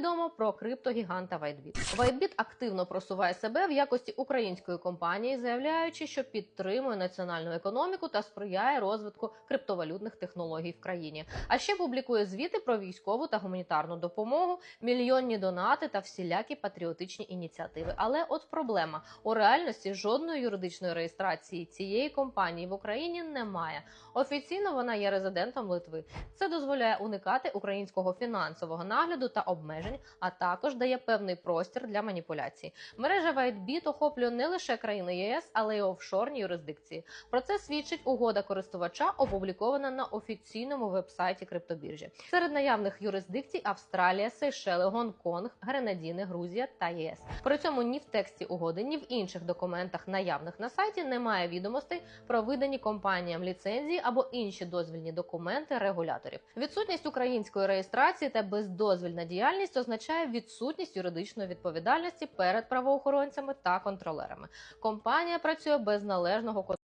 відомо про криптогіганта WhiteBit. WhiteBit активно просуває себе в якості української компанії, заявляючи, що підтримує національну економіку та сприяє розвитку криптовалютних технологій в країні. А ще публікує звіти про військову та гуманітарну допомогу, мільйонні донати та всілякі патріотичні ініціативи. Але от проблема у реальності жодної юридичної реєстрації цієї компанії в Україні немає. Офіційно вона є резидентом Литви. Це дозволяє уникати українського фінансового нагляду та обмежень, а також дає певний простір для маніпуляцій. Мережа WhiteBit охоплює не лише країни ЄС, але й офшорні юрисдикції. Про це свідчить угода користувача, опублікована на офіційному вебсайті криптобіржі. Серед наявних юрисдикцій Австралія, Сейшели, Гонконг, Гренадіни, Грузія та ЄС. При цьому ні в тексті угоди, ні в інших документах, наявних на сайті, немає відомостей про видані компаніям ліцензії або інші дозвільні документи регуляторів. Відсутність української реєстрації та бездозвільна діяльність означає відсутність юридичної відповідальності перед правоохоронцями та контролерами. Компанія працює без належного